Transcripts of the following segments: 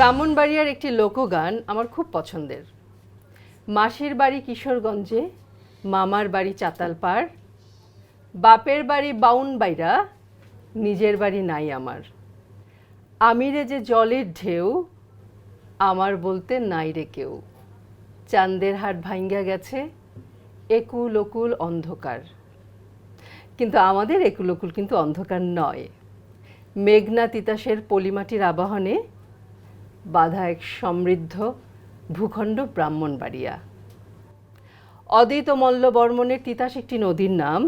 ব্রাহ্মণবাড়িয়ার একটি লোকগান আমার খুব পছন্দের। মাসির বাড়ি কিশোরগঞ্জে, মামার বাড়ি চাতালপাড়, বাপের বাড়ি বাউন বাইরা নিজের বাড়ি নাই আমার। আমিরে যে জলের ঢেউ, আমার বলতে নাই রে কেউ। চাঁদের হাট ভাঙ্গা গেছে, একুল ওকুল অন্ধকার। কিন্তু আমাদের একুল ওকুল কিন্তু অন্ধকার নয়। মেঘনা তিতাসের পলিমাটির আবাহনে বাধা এক সমৃদ্ধ ভূখণ্ড ব্রাহ্মণবাড়িয়া। অদিত মল্ল বর্মনের তিতাস একটি নদীর নাম।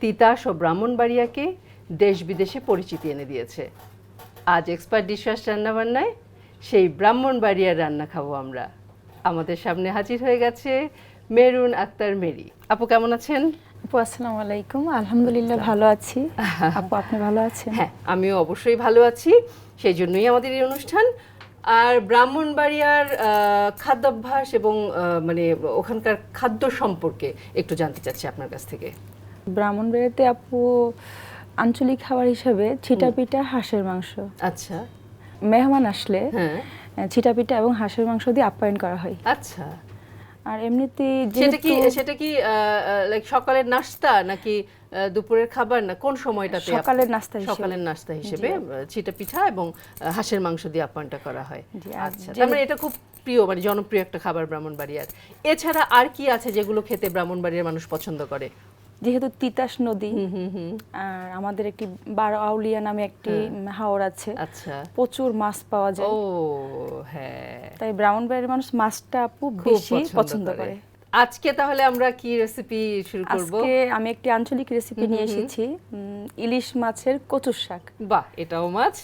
তিতাস ও ব্রাহ্মণবাড়িয়াকে দেশ বিদেশে পরিচিতি এনে দিয়েছে। আজ এক্সপার্ট ডিশওয়াশ রান্নাবান্নায় সেই ব্রাহ্মণবাড়িয়ার রান্না খাব আমরা। আমাদের সামনে হাজির হয়ে গেছে মেরুন আক্তার মেরি। আপু কেমন আছেন? আপু আসসালামু আলাইকুম। আলহামদুলিল্লাহ ভালো আছি। আপু আপনি ভালো আছেন? হ্যাঁ আমিও অবশ্যই ভালো আছি। সেই জন্যই আমাদের এই অনুষ্ঠান। আর ব্রাহ্মণবাড়িয়ার খাদ্যাভ্যাস এবং মানে ওখানকার খাদ্য সম্পর্কে একটু জানতে চাচ্ছি আপনার কাছ থেকে। ব্রাহ্মণবাড়িয়াতে আপু আঞ্চলিক খাবার হিসেবে ছিটা পিঠা হাঁসের মাংস। আচ্ছা। মেহমান আসলে হ্যাঁ। ছিটা পিঠা এবং হাঁসের মাংস দিয়ে আপ্যায়ন করা হয়। আচ্ছা। আর এমনিতে সেটা কি সেটা কি লাইক সকালের নাস্তা নাকি দুপুরের খাবার না কোন সময়টাতে সকালের নাস্তা হিসেবে। সকালের নাস্তা হিসেবে। ছিটা পিঠা এবং হাঁসের মাংস দিয়ে আপ্যায়নটা করা হয়। আচ্ছা তার মানে এটা খুব প্রিয় মানে জনপ্রিয় একটা খাবার ব্রাহ্মণবাড়িয়ার। এছাড়া আর কি আছে যেগুলো খেতে ব্রাহ্মণবাড়িয়ার মানুষ পছন্দ করে? যেহেতু তিতাস নদী হুম হুম হুম। আর আমাদের একটি বারো আউলিয়া নামে একটি হাওর আছে। আচ্ছা। প্রচুর মাছ পাওয়া যায়। ও হ্যাঁ। তাই ব্রাহ্মণবাড়ির মানুষ মাছটা খুব বেশি পছন্দ করে। আজকে তাহলে আমরা কি রেসিপি শুরু করব? আজকে আমি একটি আঞ্চলিক রেসিপি নিয়ে এসেছি। ইলিশ মাছের কচুর শাক। বাহ এটাও মাছ।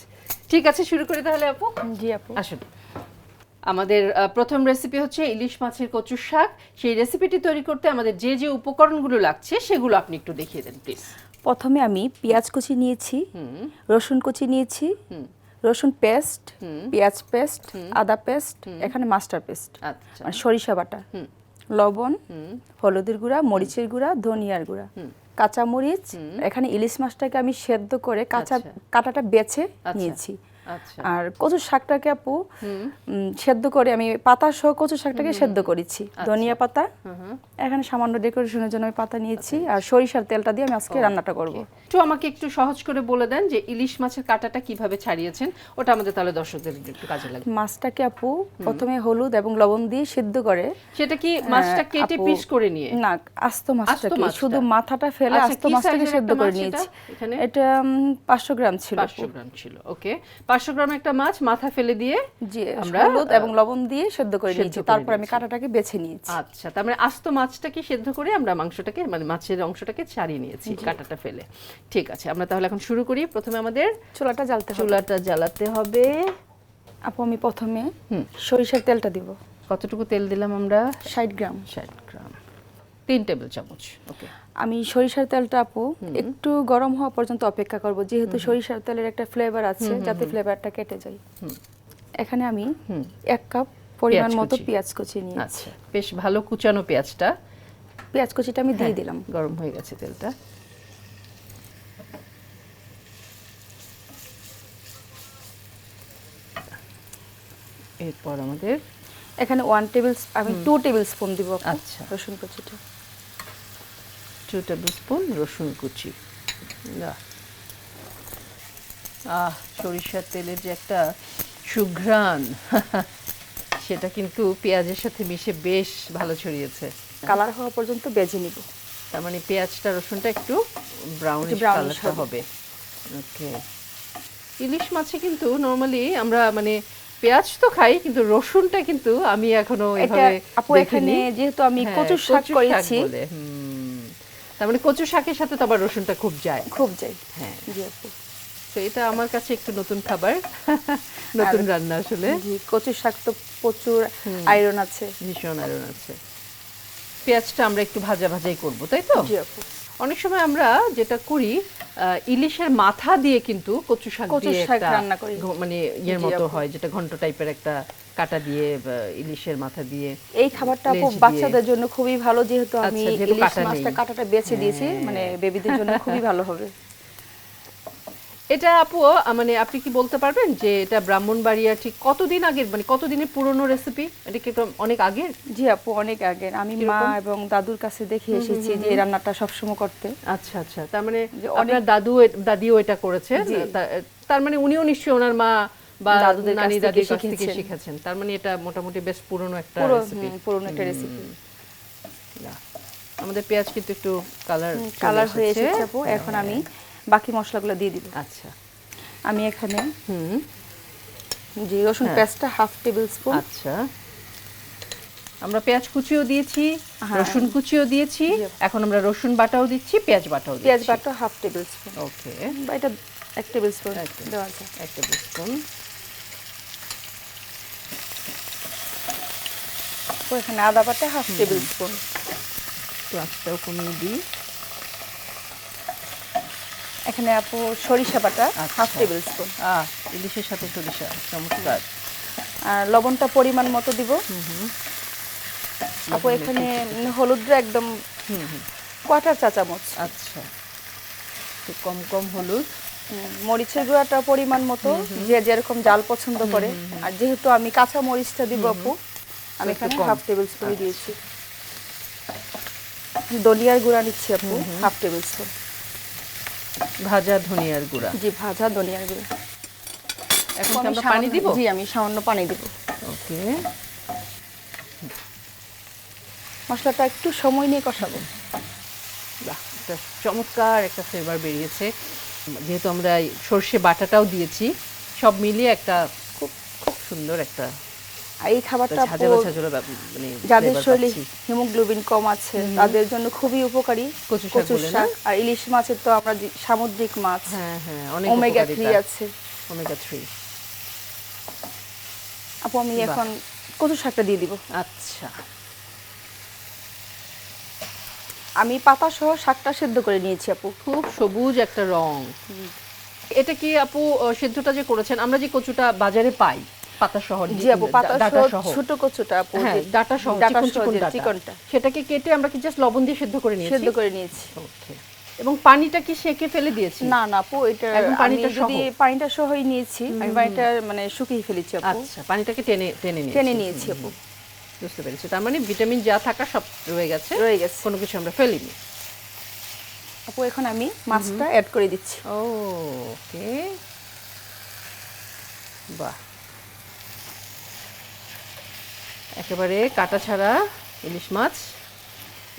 ঠিক আছে শুরু করি তাহলে আপু? জি আপু। আসুন। আমাদের প্রথম রেসিপি হচ্ছে ইলিশ মাছের কচুর শাক। সেই রেসিপিটি তৈরি করতে আমাদের যে যে উপকরণগুলো লাগছে সেগুলো আপনি একটু দেখিয়ে দেন প্লিজ প্রথমে আমি পেঁয়াজ কুচি নিয়েছি রসুন কুচি নিয়েছি রসুন পেস্ট পেঁয়াজ পেস্ট আদা পেস্ট এখানে মাস্টার পেস্ট আচ্ছা। মানে সরিষা বাটা। লবণ হলুদের গুঁড়া মরিচের গুঁড়া ধনিয়ার গুঁড়া। কাঁচা মরিচ এখানে ইলিশ মাছটাকে আমি সেদ্ধ করে কাঁচা কাটাটা কাঁটাটা বেছে আচ্ছা। নিয়েছি। আচ্ছা আর কচু শাকটাকে আপু সেদ্ধ করে আমি পাতা সহ কচু শাকটাকে সেদ্ধ করেছি ধনিয়া পাতা। এখানে সামান্য ডেকোরেশনের জন্য আমি পাতা নিয়েছি আর সরিষার তেলটা দিয়ে আমি আজকে রান্নাটা করব। একটু আমাকে একটু সহজ করে বলে দেন যে ইলিশ মাছের কাঁটাটা কীভাবে ছাড়িয়েছেন ওটা আমাদের তাহলে দর্শকদের একটু কাজে লাগে। মাছটাকে আপু প্রথমে হলুদ এবং লবণ দিয়ে সিদ্ধ করে সেটা কি মাছটা হ্যাঁ, কেটে পিস করে নিয়ে? না আস্ত মাছটাকে মাছটা? শুধু মাথাটা ফেলে আচ্ছা, আস্ত মাছটাকে সেদ্ধ করে নিয়েছি। এটা? এখানে? এটা পাঁচশো গ্রাম ছিল আপু। পাঁচশো গ্রাম ছিল ওকে। পাঁচশো গ্রাম একটা মাছ মাথা ফেলে দিয়ে জি আমরা, হলুদ এবং লবণ দিয়ে সেদ্ধ করে নিয়েছি। তারপর আমি। কাঁটাটাকে বেছে নিয়েছি। আচ্ছা তার মানে আস্ত মাছটাকে সেদ্ধ করে আমরা মাংসটাকে মানে মাছের অংশটাকে ছাড়িয়ে নিয়েছি কাঁটাটা ফেলে। ঠিক আছে আমরা তাহলে এখন শুরু করি। প্রথমে আমাদের চুলাটা জ্বালতে হবে। চুলাটা জ্বালাতে হবে। আপু আমি প্রথমে। সরিষার তেলটা দিব। কতটুকু তেল দিলাম আমরা? ষাট গ্রাম। ষাট গ্রাম। তিন টেবিল চামচ। ওকে। আমি সরিষার তেলটা আপু একটু গরম হওয়া পর্যন্ত অপেক্ষা করব। যেহেতু সরিষার তেলের একটা ফ্লেভার আছে যাতে ফ্লেভারটা কেটে যায়। এখানে আমি এক কাপ পরিমাণ মতো পেঁয়াজ কুচি নিয়ে আচ্ছা বেশ ভালো কুচানো পেঁয়াজটা। পেঁয়াজ কুচিটা আমি দিয়ে হ্যাঁ, দিলাম। গরম হয়ে গেছে তেলটা। এরপর আমাদের এখানে ওয়ান টেবিল আমি টু টেবিল স্পুন দিব আচ্ছা। রসুন কুচিটা। টু টেবিল স্পুন রসুন কুচি। আহ সরিষার তেলের যে একটা সুঘ্রাণ সেটা কিন্তু পেঁয়াজের সাথে মিশে বেশ ভালো ছড়িয়েছে। কালার হওয়া পর্যন্ত বেজে নিব। তার মানে পেঁয়াজটা রসুনটা একটু ব্রাউনিশ কালারটা হবে। ওকে। ইলিশ মাছে কিন্তু নর্মালি আমরা মানে পেঁয়াজ তো খাই কিন্তু রসুনটা কিন্তু আমি এখনও এভাবে আপু এখানে যেহেতু আমি হ্যাঁ, কচুর শাক করেছি। তার মানে কচু শাকের সাথে তো আবার রসুনটা খুব যায়। খুব যায়। হ্যাঁ। জি আপু। তো এটা আমার কাছে একটু নতুন খাবার। নতুন রান্না আসলে। জি কচু শাক তো প্রচুর আয়রন আছে। ভীষণ আয়রন আছে। পেঁয়াজটা আমরা একটু ভাজা ভাজাই করব তাই তো? জি আপু। অনেক সময় আমরা যেটা করি ইলিশের মাথা দিয়ে কিন্তু কচু শাক দিয়ে শাক একটা রান্না করি। মানে ইয়ের মতো হয় যেটা ঘন্ট টাইপের একটা কাটা দিয়ে ইলিশের মাথা দিয়ে এই খাবারটা খুব বাচ্চাদের জন্য খুবই ভালো যেহেতু আমি আচ্ছা, ইলিশ মাছটা কাটাটা বেছে দিয়েছি হ্যাঁ। মানে বেবিদের জন্য খুবই ভালো হবে এটা আপু মানে আপনি কি বলতে পারবেন যে এটা ব্রাহ্মণবাড়িয়া ঠিক কতদিন আগের মানে কতদিনের পুরনো রেসিপি এটা কি অনেক আগের? জি আপু অনেক আগের। আমি মা এবং দাদুর কাছে দেখে এসেছি যে এই রান্নাটা সবসময় করতে। আচ্ছা আচ্ছা। তার মানে আপনার দাদু দাদিও এটা করেছে তার মানে উনিও নিশ্চয়ই ওনার মা বা নানি দাদির কাছ থেকে শিখেছেন। তার মানে এটা মোটামুটি বেশ পুরনো একটা রেসিপি পুরনো একটা রেসিপি আমাদের পেঁয়াজ কিন্তু একটু কালার কালার হয়ে এসেছে। আপু। এখন আমি বাকি মশলাগুলো দিয়ে দিব। আচ্ছা। আমি এখানে হুম। যে রসুন হ্যাঁ। পেস্টটা হাফ টেবিল স্পুন। আচ্ছা। আমরা পেঁয়াজ কুচিও দিয়েছি হ্যাঁ। রসুন কুচিও দিয়েছি এখন আমরা রসুন বাটাও দিচ্ছি পেঁয়াজ বাটাও দিচ্ছি। পেঁয়াজ বাটা হাফ টেবিল স্পুন। ওকে। বা এটা এক টেবিল স্পুন। দেওয়া যায় এক টেবিল স্পুন। এখানে আদা বাটা হাফ টেবিল স্পুন। আঁচটাও কমিয়ে দিই। এখানে আপু সরিষা বাটা হাফ। টেবিল স্পুন ইলিশের সাথে সরিষা চমৎকার। আর লবণটা পরিমাণ মতো দিব। আপু এখানে হলুদটা একদম হুম হুম। কোয়াটার চা চামচ আচ্ছা। একটু কম কম হলুদ। মরিচের গুঁড়াটা পরিমাণ মতো যে যেরকম জাল পছন্দ করে। আর যেহেতু আমি কাঁচা মরিচটা দিব আপু আমি এখানে হাফ টেবিল স্পুন দিয়েছি। দলিয়ার গুঁড়া নিচ্ছি আপু হাফ টেবিল স্পুন ভাজা ধনিয়ার গুঁড়া। জি ভাজা ধনিয়ার গুঁড়া। এখন আমরা পানি দিব? জি আমি সামান্য পানি দিব। ওকে। মশলাটা একটু সময় নিয়ে কষাবো। বাহ একটা চমৎকার একটা ফ্লেভার বেরিয়েছে। যেহেতু আমরা সর্ষে বাটাটাও দিয়েছি সব মিলিয়ে একটা খুব খুব সুন্দর একটা এই খাবারটা মানে যাদের শরীরে হিমোগ্লোবিন কম আছে তাদের জন্য খুবই উপকারী কচু শাক আর ইলিশ মাছের তো আমরা সামুদ্রিক মাছ। হ্যাঁ হ্যাঁ অনেক ওমেগা থ্রি আছে। ওমেগা থ্রি আপু আমি এখন কচু শাকটা দিয়ে দিব। আচ্ছা। আমি পাতা সহ শাকটা সেদ্ধ করে নিয়েছি আপু। খুব সবুজ একটা রং। এটা কি আপু সেদ্ধটা যে করেছেন আমরা যে কচুটা বাজারে পাই পাতা সহ জি আপু পাতা সহ ছোট কচুটা আপু হ্যাঁ ডাটা সহ ডাটা সহ চিকন যে ডাটা। চিকনটা। সেটাকে কেটে আমরা কি জাস্ট লবণ দিয়ে সেদ্ধ করে নিয়েছি? সেদ্ধ করে নিয়েছি। ওকে এবং পানিটা কি সেকে ফেলে দিয়েছি? না না আপু এটা পানিটা যদি পানিটা সহই নিয়েছি আমি পানিটা মানে শুকিয়ে ফেলেছি আপু। আচ্ছা পানিটাকে টেনে টেনে নিয়েছি। টেনে নিয়েছি আপু। বুঝতে পেরেছি। তার মানে ভিটামিন যা থাকা সব রয়ে গেছে। রয়ে গেছে। কোনো কিছু আমরা ফেলিনি। আপু এখন আমি মাছটা অ্যাড করে দিচ্ছি। ওকে বাহ। একেবারে কাটা ছাড়া ইলিশ মাছ।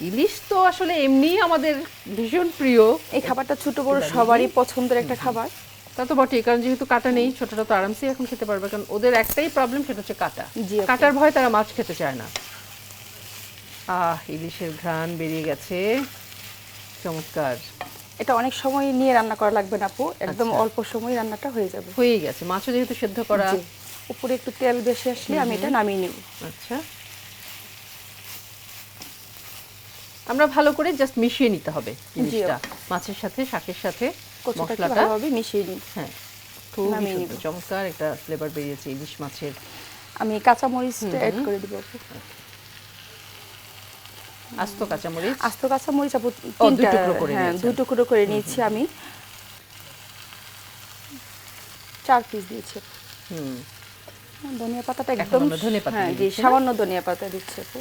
ইলিশ তো আসলে এমনিই আমাদের ভীষণ প্রিয়। এই খাবারটা ছোট বড় সবারই পছন্দের একটা খাবার। তা তো বটেই কারণ যেহেতু কাটা নেই ছোটটা তো আরামসে এখন খেতে পারবে কারণ ওদের একটাই প্রবলেম সেটা হচ্ছে কাটা। কাটার ভয় তারা মাছ খেতে চায় না। আহ ইলিশের ঘ্রাণ বেরিয়ে গেছে। চমৎকার। এটা অনেক সময় নিয়ে রান্না করা লাগবে না আপু একদম আচ্ছা। অল্প সময় রান্নাটা হয়ে যাবে। হয়েই গেছে মাছও যেহেতু সেদ্ধ করা। উপরে একটু তেল বেশি আসলে আমি এটা নামিয়ে নেব। আচ্ছা। আমরা ভালো করে জাস্ট মিশিয়ে নিতে হবে জিনিসটা। মাছের সাথে শাকের সাথে মশলাটা। ভালোভাবে মিশিয়ে নিই হ্যাঁ খুব সুন্দর চমৎকার একটা ফ্লেভার বেরিয়েছে ইলিশ মাছের। আমি কাঁচা মরিচটা অ্যাড করে দিব। আপু আস্ত কাঁচামরিচ? আস্ত কাঁচা মরিচ আপু দুই টুকরো করে হ্যাঁ। দুই টুকরো করে নিয়েছি আমি। চার পিস দিয়েছি। হুম। ধনিয়া পাতাটা একদম ধনিয়া পাতা হ্যাঁ জি সামান্য ধনিয়া পাতা দিচ্ছি আপু।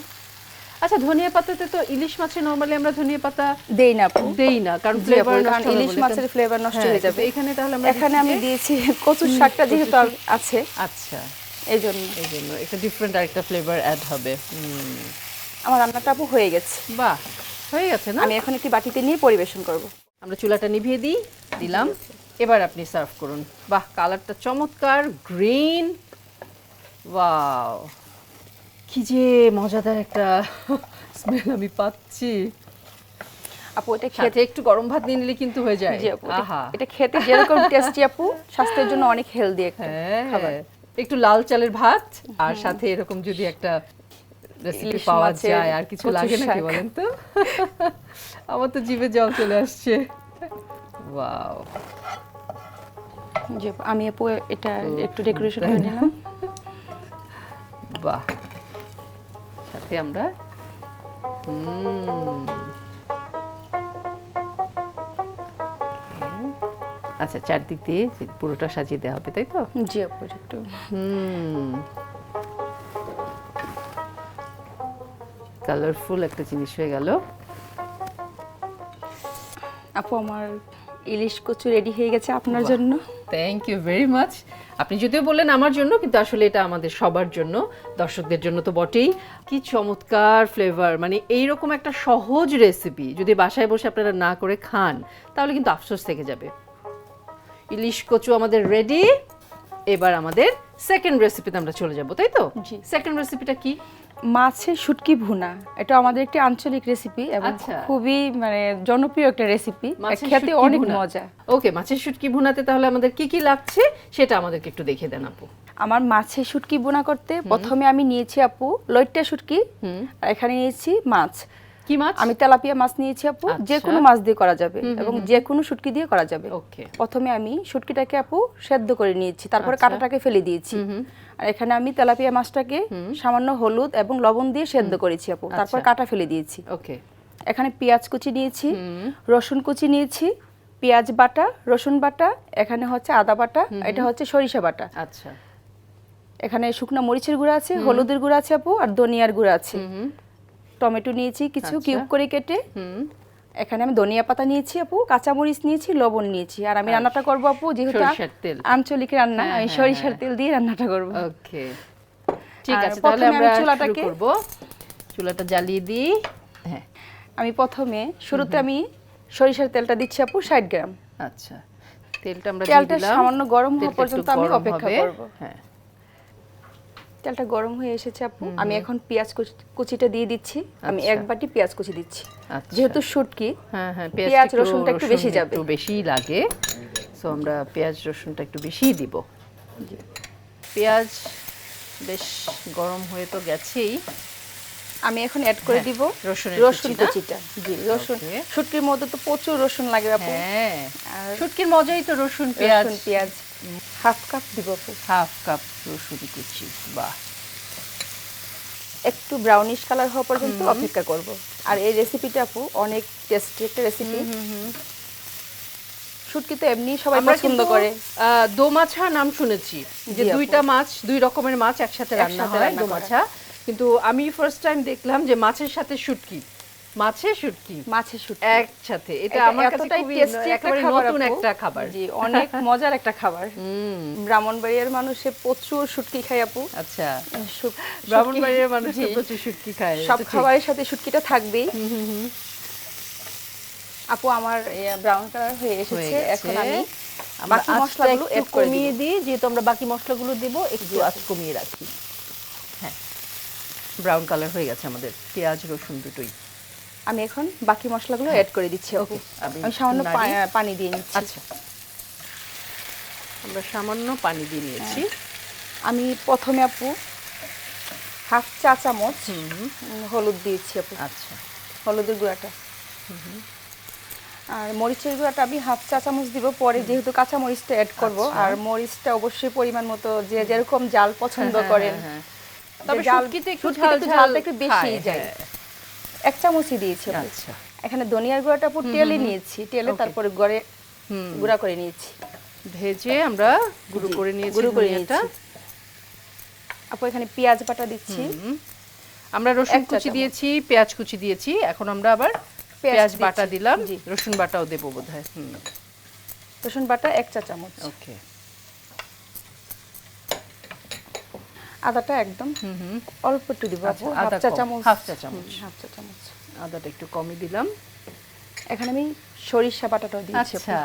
আচ্ছা ধনিয়া পাতাতে তো ইলিশ মাছে নরমালি আমরা ধনিয়া পাতা দেই না আপু। দেই না কারণ ফ্লেভার কারণ ইলিশ মাছের ফ্লেভার নষ্ট হয়ে যাবে। এখানে তাহলে আমরা এখানে আমি দিয়েছি কচুর শাকটা যেহেতু আছে। আচ্ছা। একটা ডিফারেন্ট আরেকটা ফ্লেভার অ্যাড হবে। আমার রান্নাটা আপু হয়ে গেছে। বাহ হয়ে গেছে না? আমি এখন একটি বাটিতে নিয়ে পরিবেশন করব। আমরা চুলাটা নিভিয়ে দিই দিলাম। এবার আপনি সার্ভ করুন। বাহ কালারটা চমৎকার গ্রিন ওয়াও কি যে মজাদার একটা স্মেল আমি পাচ্ছি। আপু এটা খেতে একটু গরম ভাত নিয়ে নিলে কিন্তু হয়ে যায়। জি আপু এটা- আহা। এটা খেতে যেরকম টেস্টি আপু স্বাস্থ্যের জন্য অনেক হেলদি একটা খাবার। হ্যাঁ একটু লাল চালের ভাত আর সাথে এরকম যদি একটা রেসিপি পাওয়া যায় আর কিছু লাগে নাকি। বলেন তো? আমার তো জিভে জল চলে আসছে। ওয়াও জি আমি আপু এটা একটু ডেকোরেশন করে নিলাম। বাহ। সাথে আমরা হুম। আচ্ছা চারদিক দিয়ে পুরোটা সাজিয়ে দেওয়া হবে তাই তো? জি আপু একটু হুম। কালারফুল একটা জিনিস হয়ে গেল। আপু আমার ইলিশ কচু রেডি হয়ে গেছে আপনার জন্য। থ্যাংক ইউ ভেরি মাচ আপনি যদিও বললেন আমার জন্য কিন্তু আসলে এটা আমাদের সবার জন্য দর্শকদের জন্য তো বটেই। কি চমৎকার ফ্লেভার মানে এইরকম একটা সহজ রেসিপি যদি বাসায় বসে আপনারা না করে খান তাহলে কিন্তু আফসোস থেকে যাবে। ইলিশ কচু আমাদের রেডি এবার আমাদের সেকেন্ড রেসিপিতে আমরা চলে যাব তাই তো? জি। সেকেন্ড রেসিপিটা কি? মাছের শুটকি ভুনা। এটা আমাদের একটি আঞ্চলিক রেসিপি এবং আচ্ছা। খুবই মানে জনপ্রিয় একটা রেসিপি খেতে অনেক মজা। ওকে মাছের শুটকি ভুনাতে তাহলে আমাদের কি কি লাগছে সেটা আমাদেরকে একটু দেখিয়ে দেন আপু। আমার মাছের শুটকি বোনা করতে প্রথমে আমি নিয়েছি আপু লইট্টা শুটকি হুম। আর এখানে নিয়েছি মাছ। কি মাছ? আমি তেলাপিয়া মাছ নিয়েছি আপু আচ্ছা। যে কোনো মাছ দিয়ে করা যাবে এবং যে কোনো শুটকি দিয়ে করা যাবে। ওকে। প্রথমে আমি শুটকিটাকে আপু সেদ্ধ করে নিয়েছি তারপরে আচ্ছা। কাঁটাটাকে ফেলে দিয়েছি। আর এখানে আমি তেলাপিয়া মাছটাকে সামান্য হলুদ এবং লবণ দিয়ে সেদ্ধ করেছি আপু তারপর আচ্ছা। কাঁটা ফেলে দিয়েছি। ওকে। এখানে পেঁয়াজ কুচি নিয়েছি রসুন কুচি নিয়েছি পেঁয়াজ বাটা রসুন বাটা এখানে হচ্ছে আদা বাটা এটা হচ্ছে সরিষা বাটা। আচ্ছা। এখানে শুকনো মরিচের গুঁড়া আছে হলুদের গুঁড়া আছে আপু আর ধনিয়ার গুঁড়া আছে। টমেটো নিয়েছি কিছু আচ্ছা। কিউব করে কেটে। এখানে আমি ধনিয়া পাতা নিয়েছি আপু কাঁচামরিচ নিয়েছি লবণ নিয়েছি। আর আমি রান্নাটা করব আপু যেহেতু আঞ্চলিক রান্না হ্যাঁ, আমি হ্যাঁ, সরিষার হ্যাঁ। তেল দিয়ে রান্নাটা করব। ওকে। ঠিক আছে তাহলে আমরা শুরু চুলাটাকে- করব। চুলাটা জ্বালিয়ে দিই। হ্যাঁ। আমি প্রথমে শুরুতে আমি সরিষার তেলটা দিচ্ছি আপু ষাট গ্রাম। আচ্ছা। তেলটা আমরা তেলটা সামান্য গরম হওয়া পর্যন্ত আমি অপেক্ষা। করব। হ্যাঁ। তেলটা গরম হয়ে এসেছে আপু। আমি এখন পেঁয়াজ কুচিটা দিয়ে দিচ্ছি। আমি আচ্ছা। এক বাটি পেঁয়াজ কুচি দিচ্ছি। আচ্ছা। যেহেতু শুটকি হ্যাঁ হ্যাঁ পেঁয়াজ, রসুনটা একটু বেশি যাবে। একটু বেশিই লাগে। সো আমরা পেঁয়াজ রসুনটা একটু বেশিই দিব। পেঁয়াজ বেশ গরম হয়ে তো গেছেই। আমি এখন অ্যাড করে হ্যাঁ, দিব রসুনের রসুন কুচিটা? জি রসুন শুটকির মধ্যে তো প্রচুর রসুন লাগে আপু। হ্যাঁ। শুটকির মজাই তো রসুন পেঁয়াজ। রসুন পেঁয়াজ। হাফ কাপ দিব হাফ কাপ রসুন কুচি বাহ। একটু ব্রাউনিশ কালার হওয়া পর্যন্ত অপেক্ষা করব। আর এই রেসিপিটা আপু অনেক টেস্টি একটা রেসিপি শুটকি তো এমনি সবাই পছন্দ করে। দোমাছা নাম শুনেছি যে দুইটা মাছ দুই রকমের মাছ একসাথে রান্না হয় দোমাছা। কিন্তু আমি ফার্স্ট টাইম দেখলাম যে মাছের সাথে শুটকি। মাছের শুটকি। মাছের শুটকি। একসাথে। এটা আমার কাছে খুবই একেবারে নতুন একটা খাবার। জি অনেক মজার একটা খাবার। হুম। ব্রাহ্মণবাড়িয়ার মানুষে প্রচুর শুটকি খায় আপু। আচ্ছা। শুটকি- মানুষ প্রচুর শুটকি খায় সব খাবারের সাথে শুটকিটা থাকবেই। আপু আমার ব্রাউন কালার হয়ে এসেছে এখন আমি বাকি মশলাগুলো একটু কমিয়ে। দিই যেহেতু আমরা বাকি মশলাগুলো দেব একটু আঁচ কমিয়ে রাখি। হ্যাঁ। ব্রাউন কালার হয়ে গেছে আমাদের। পেঁয়াজ রসুন দুটোই। আমি এখন বাকি মশলাগুলো অ্যাড করে দিচ্ছি Okay, আমি সামান্য। পানি দিয়ে নিচ্ছি। আচ্ছা। আমরা সামান্য পানি দিয়ে নিয়েছি। আমি প্রথমে আপু হাফ চা চামচ হলুদ দিয়েছি আপু। আচ্ছা। হলুদের গুঁড়াটা। আর মরিচের গুঁড়াটা আমি হাফ চা চামচ দিব পরে যেহেতু কাঁচা মরিচটা অ্যাড করব আচ্ছা। আর মরিচটা অবশ্যই পরিমাণ মতো যে যেরকম জাল পছন্দ হ্যাঁ, করেন হ্যাঁ, তবে জাল- শুটকিতে একটু ঝাল ঝালটা একটু খায়, যায়। হ্যাঁ। এক চামচই দিয়েছি আচ্ছা। এখানে ধনিয়ার গুঁড়াটা আপু টেলে নিয়েছি Okay. তারপরে গড়ে গুঁড়া করে নিয়েছি। ভেজে আমরা গুঁড়ো করে নিয়েছি গুঁড়ো করে। নিয়েছি। আপু এখানে পেঁয়াজ বাটা দিচ্ছি। আমরা রসুন কুচি দিয়েছি পেঁয়াজ কুচি দিয়েছি। এখন আমরা আবার পেঁয়াজ বাটা দিলাম। রসুন বাটাও দেবো বোধহয়। হুম। রসুন বাটা এক চা চামচ। ওকে আদাটা একদম অল্প একটু দিব আচ্ছা, হাফ চা চামচ। হাফ চা চামচ। হাফ চা চামচ। আদাটা একটু কমই দিলাম। এখানে আমি সরিষা বাটাটাও দিয়েছি আচ্ছা।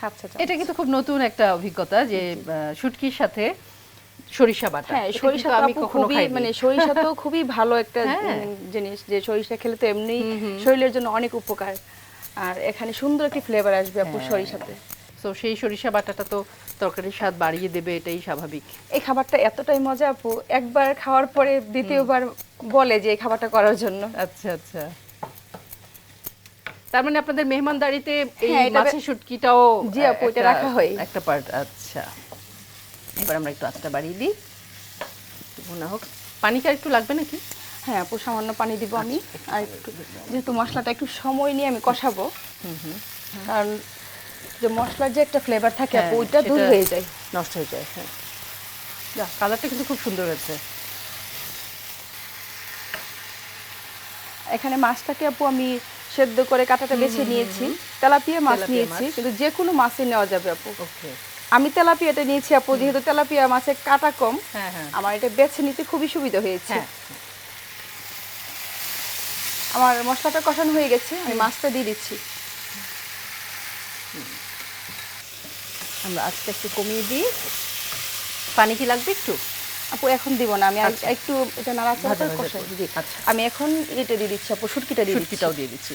হাফ চা চামচ। এটা কিন্তু খুব নতুন একটা অভিজ্ঞতা যে শুটকির সাথে সরিষা বাটা। হ্যাঁ সরিষা আমি কখনো খাইনি। মানে সরিষা তো খুবই ভালো একটা হ্যাঁ। জিনিস যে সরিষা খেলে তো এমনি শরীরের জন্য অনেক উপকার। আর এখানে সুন্দর একটি ফ্লেভার আসবে আপু হ্যাঁ। সরিষাতে। তো সেই সরিষা বাটাটা তো তরকারির স্বাদ বাড়িয়ে দেবে এটাই স্বাভাবিক। এই খাবারটা এতটাই মজা আপু একবার খাওয়ার পরে দ্বিতীয়বার বলে যে এই খাবারটা করার জন্য। আচ্ছা আচ্ছা। তার মানে আপনাদের মেহমানদারিতে এই হ্যাঁ, মাছের শুটকিটাও জি আপু, এটা রাখা হয়। একটা পার্ট আচ্ছা। এবার আমরা একটু আঁচটা বাড়িয়ে দিই। ভুনা হোক। পানি কি একটু লাগবে নাকি? হ্যাঁ আপু সামান্য পানি দিব আমি। আচ্ছা, আর একটু যেহেতু মশলাটা একটু সময় নিয়ে আমি কষাবো। কারণ যে মশলার যে একটা ফ্লেভার থাকে হ্যাঁ, ওইটা দূর হয়ে যায়। নষ্ট হয়ে যায় হ্যাঁ। কালারটা কিন্তু খুব সুন্দর হয়েছে। এখানে মাছটাকে আপু আমি সেদ্ধ করে কাটাটা বেছে নিয়েছি। তেলাপিয়া মাছ নিয়েছি কিন্তু যে কোনো মাছই নেওয়া যাবে আপু। ওকে। আমি তেলাপিয়াটা নিয়েছি আপু যেহেতু তেলাপিয়া মাছের কাটা কম হ্যাঁ হ্যাঁ। আমার এটা বেছে নিতে খুবই সুবিধা হয়েছে। হ্যাঁ আমার মশলাটা কষানো হয়ে গেছে আমি মাছটা দিয়ে দিচ্ছি। আমরা আজকে একটু কমিয়ে দিই। পানি কি লাগবে একটু? আপু এখন দিব না আমি আচ্ছা। একটু এটা নাড়াচাড়া করে কষাই। দিই আচ্ছা। আমি এখন এটা দিয়ে দিচ্ছি আপু শুটকিটা দিয়ে দিচ্ছি শুটকিটাও দিয়ে দিচ্ছি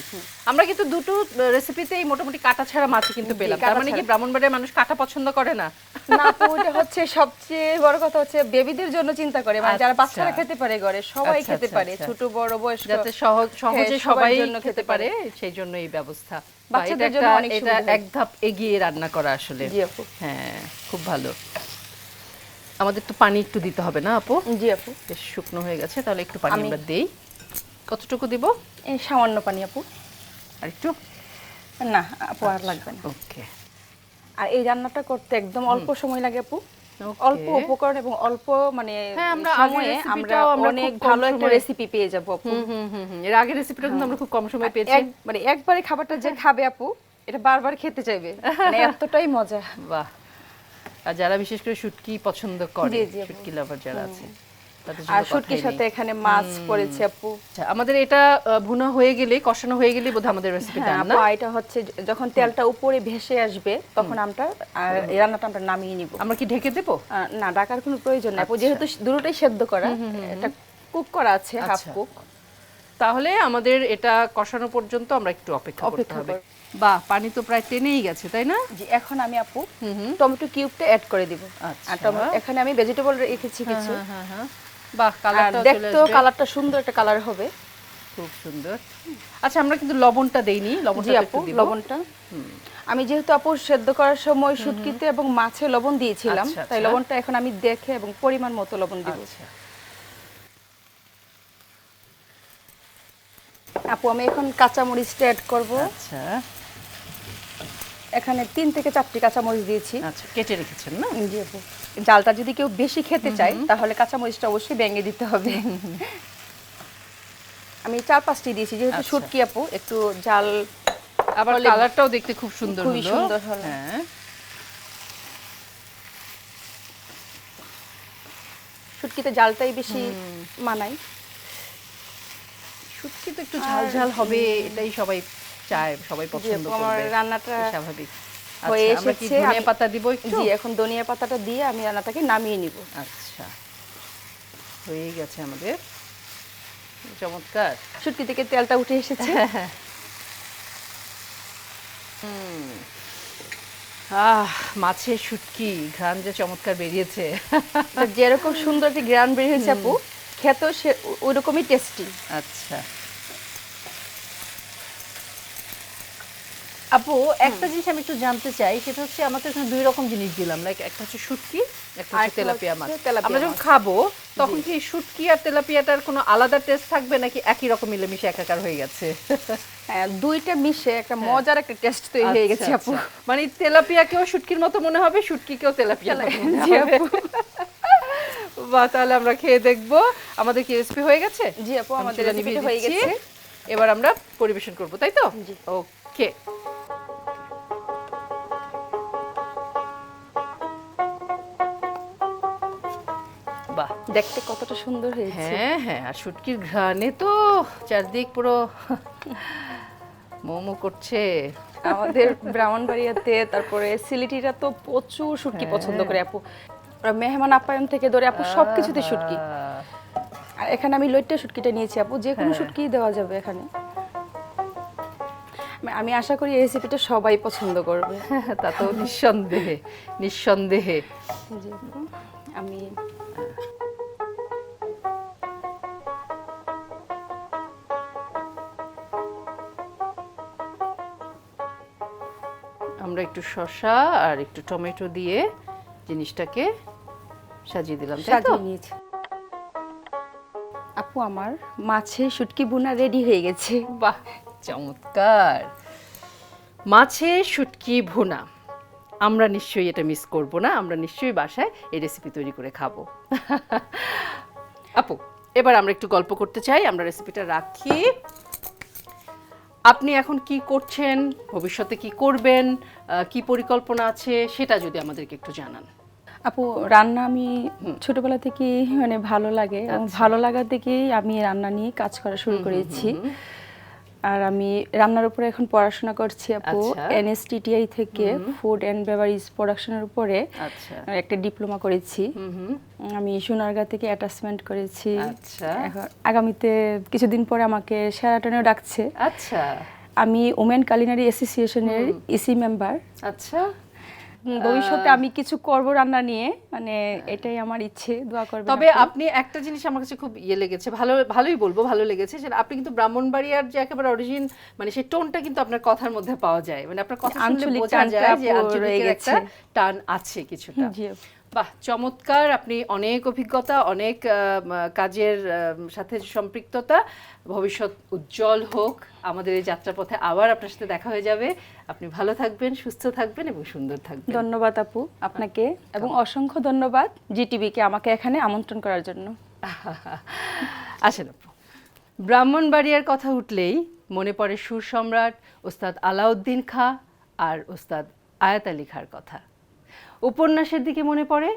আমরা কিন্তু দুটো রেসিপিতেই মোটামুটি কাটা ছাড়া মাছ কিন্তু পেলাম তার মানে কি ছাড়া। ব্রাহ্মণবাড়িয়ার মানুষ কাটা পছন্দ করে না না আপু এটা হচ্ছে সবচেয়ে বড় কথা হচ্ছে বেবিদের জন্য চিন্তা করে মানে যারা আচ্ছা। বাচ্চারা খেতে পারে ঘরে সবাই আচ্ছা, খেতে আচ্ছা, পারে আচ্ছা। ছোট বড় বয়স্ক যাতে সহজ সহজে সবাই জন্য খেতে পারে। সেই জন্য এই ব্যবস্থা বাচ্চাদের জন্য অনেক সুবিধা হয়। এক ধাপ এগিয়ে রান্না করা আসলে জি আপু হ্যাঁ খুব ভালো আমাদের তো পানি একটু দিতে হবে না আপু? জি আপু। বেশ শুকনো হয়ে গেছে তাহলে একটু পানি আমরা দেই। কতটুকু দিব? এই সামান্য পানি আপু। আর একটু? না আপু আর লাগবে না। ওকে। আর এই রান্নাটা করতে একদম অল্প সময় লাগে আপু। অল্প উপকরণ এবং অল্প মানে হ্যাঁ, আমরা সময়ে আমরা অনেক কম ভালো একটা সময়ে- রেসিপি পেয়ে যাব আপু। হুম হুম হুম হুম। এর আগের রেসিপিটা কিন্তু আমরা খুব কম সময় পেয়েছি। মানে একবারে খাবারটা যে খাবে আপু এটা বারবার খেতে চাইবে। মানে এতটাই মজা। বাহ। যারা বিশেষ করে শুটকি পছন্দ করে। শুটকি লাভার যারা আছে আর শুটকির সাথে এখানে মাছ পড়েছে আপু। আচ্ছা, আমাদের এটা ভুনা হয়ে গেলে কষানো হয়ে গেলে বোধহয় আমাদের রেসিপি হ্যাঁ আপু এটা হচ্ছে যখন তেলটা উপরে ভেসে আসবে তখন আমরা রান্নাটা আমরা নামিয়ে নিব। আমরা কি ঢেকে দেবো? না ডাকার কোনো প্রয়োজন নেই আচ্ছা। যেহেতু দুটোটাই সেদ্ধ করা এটা কুক করা আছে হাফ আচ্ছা। কুক তাহলে আমাদের এটা কষানো পর্যন্ত আমরা একটু অপেক্ষা করতে অপেক্ষা হবে। বাহ পানি তো প্রায় টেনেই গেছে তাই না? জি এখন আমি আপু টমেটো কিউবটা অ্যাড করে দিব। আচ্ছা। আর টমেটো এখানে আমি ভেজিটেবল রেখেছি কিছু। হ্যাঁ, হ্যাঁ, হ্যাঁ। বাহ আর কালারটা দেখতেও কালারটা সুন্দর একটা কালার হবে। খুব সুন্দর। আচ্ছা আমরা কিন্তু লবণটা দেইনি লবণটা আপু লবণটা। আমি যেহেতু আপু সেদ্ধ করার সময় শুটকিতে এবং মাছে লবণ দিয়েছিলাম আচ্ছা, তাই আচ্ছা। লবণটা এখন আমি দেখে এবং পরিমাণ মতো লবণ দিব। আচ্ছা। আপু আমি এখন কাঁচামরিচটা অ্যাড করব। আচ্ছা। এখানে তিন থেকে চারটি কাঁচামরিচ দিয়েছি। আচ্ছা কেটে রেখেছেন না? জি আপু জালটা যদি কেউ বেশি খেতে চায় তাহলে কাঁচামরিচটা অবশ্যই ভেঙে দিতে হবে। আমি চার পাঁচটি দিয়েছি যেহেতু আচ্ছা। শুটকি আপু একটু জাল আবার কালারটাও দেখতে খুব সুন্দর খুবই সুন্দর হলো। হ্যাঁ। শুটকিতে জালটাই বেশি মানায়। শুটকি তো একটু ঝাল ঝাল হবে এটাই সবাই চায় সবাই পছন্দ করবে রান্নাটা স্বাভাবিক। হয়ে আচ্ছা, কি এসেছে ধনিয়া পাতা দিব একটু? জি এখন ধনিয়া পাতাটা দিয়ে আমি রান্নাটাকে নামিয়ে নিব। আচ্ছা হয়ে গেছে আমাদের। চমৎকার। শুটকি থেকে তেলটা উঠে এসেছে। আহ মাছের শুটকি ঘ্রাণ যে চমৎকার বেরিয়েছে। যেরকম সুন্দর একটি গ্রান বেরিয়েছে আপু খেতেও সে ওই রকমই টেস্টি আচ্ছা। আপু একটা জিনিস আমি একটু জানতে চাই সেটা হচ্ছে আমরা তো এখানে দুই রকম জিনিস দিলাম। লাইক একটা হচ্ছে শুটকি একটা হচ্ছে তেলাপিয়া মাছ। আমরা যখন খাব তখন কি শুটকি আর তেলাপিয়াটার কোনো আলাদা টেস্ট থাকবে নাকি একই রকম মিলেমিশে একাকার হয়ে গেছে? হ্যাঁ, দুইটা মিশে একটা মজার একটা টেস্ট তৈরি হয়ে গেছে আচ্ছা, আপু। আচ্ছা। মানে তেলাপিয়াকেও শুটকির মতো মনে হবে শুটকিকেও তেলাপিয়া জি আপু। বা তাহলে আমরা খেয়ে দেখব। আমাদের কি রেসিপি হয়ে গেছে? জি আপু আমাদের রেসিপিটা হয়ে গেছে। এবার আমরা পরিবেশন করব তাই তো? জি। ওকে দেখতে কতটা সুন্দর হয়েছে। হ্যাঁ হ্যাঁ আর শুটকির ঘ্রাণে তো চারদিক পুরো মোমো করছে। আমাদের ব্রাহ্মণবাড়িয়াতে তারপরে সিলেটিরা তো প্রচুর শুটকি পছন্দ করে আপু। মেহমান আপ্যায়ন থেকে ধরে আপু সবকিছুতে শুটকি আর এখানে আমি লইট্টা শুটকিটা নিয়েছি আপু যে কোনো হ্যাঁ। শুটকি দেওয়া যাবে এখানে। আমি- আমি আশা করি এই রেসিপিটা সবাই পছন্দ করবে। তা তো নিঃসন্দেহে নিঃসন্দেহে। আমি আমরা একটু শসা আর একটু টমেটো দিয়ে জিনিসটাকে সাজিয়ে দিলাম তাই তো? নিয়েছি। আপু আমার মাছের শুটকি বুনা রেডি হয়ে গেছে। বাহ চমৎকার। মাছে শুটকি ভুনা। আমরা নিশ্চয়ই এটা মিস করব না আমরা নিশ্চয়ই বাসায় এই রেসিপি তৈরি করে খাব। আপু এবার আমরা একটু গল্প করতে চাই আমরা রেসিপিটা রাখি। আপনি এখন কি করছেন? ভবিষ্যতে কি করবেন? কি পরিকল্পনা আছে? সেটা যদি আমাদেরকে একটু জানান। আপু রান্না আমি ছোটবেলা থেকেই মানে ভালো লাগে এবং আচ্ছা। ভালো লাগার থেকেই আমি রান্না নিয়ে কাজ করা শুরু করেছি। আর আমি রান্নার উপরে এখন পড়াশোনা করছি আপু আচ্ছা। এনএসটিটিআই থেকে ফুড অ্যান্ড বেভারেজ প্রোডাকশনের উপরে আচ্ছা। একটা ডিপ্লোমা করেছি। আমি সোনারগাঁ থেকে অ্যাটাচমেন্ট করেছি। আচ্ছা। আগামীতে কিছুদিন পরে আমাকে শেরাটনেও ডাকছে। আচ্ছা। আমি ওমেন কালিনারি অ্যাসোসিয়েশনের ইসি মেম্বার আচ্ছা। ভবিষ্যতে আমি কিছু করব রান্না নিয়ে মানে এটাই আমার ইচ্ছে দোয়া করবেন তবে আপনি। একটা জিনিস আমার কাছে খুব ইয়ে লেগেছে ভালো ভালোই বলব ভালো লেগেছে সেটা আপনি কিন্তু ব্রাহ্মণবাড়িয়ার যে একেবারে অরিজিন মানে সেই টোনটা কিন্তু আপনার কথার মধ্যে পাওয়া যায় মানে আপনার কথা শুনলে বোঝা যায় যে আঞ্চলিক একটা। টান আছে কিছুটা। বাহ চমৎকার। আপনি অনেক অভিজ্ঞতা অনেক কাজের সাথে সম্পৃক্ততা। ভবিষ্যৎ উজ্জ্বল হোক। আমাদের এই যাত্রাপথে আবার আপনার সাথে দেখা হয়ে যাবে। আপনি ভালো থাকবেন সুস্থ থাকবেন এবং সুন্দর থাকবেন। ধন্যবাদ আপু আপনাকে এবং অসংখ্য ধন্যবাদ জিটিভিকে আমাকে এখানে আমন্ত্রণ করার জন্য। আসেন আপু। ব্রাহ্মণবাড়িয়ার কথা উঠলেই মনে পড়ে সুর সম্রাট ওস্তাদ আলাউদ্দিন খা আর ওস্তাদ আয়াত আলী খার কথা। উপন্যাসের দিকে মনে পড়ে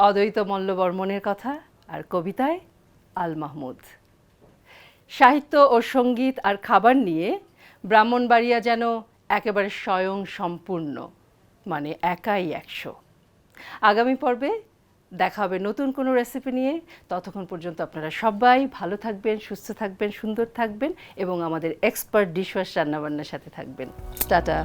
অদ্বৈত মল্লবর্মনের কথা আর কবিতায় আল মাহমুদ। সাহিত্য ও সংগীত আর খাবার নিয়ে ব্রাহ্মণবাড়িয়া যেন একেবারে স্বয়ং সম্পূর্ণ মানে একাই একশো। আগামী পর্বে দেখা হবে নতুন কোনো রেসিপি নিয়ে। ততক্ষণ পর্যন্ত আপনারা সবাই ভালো থাকবেন, সুস্থ থাকবেন, সুন্দর থাকবেন এবং আমাদের এক্সপার্ট ডিশওয়াশ রান্নাবান্নার সাথে থাকবেন। টাটা।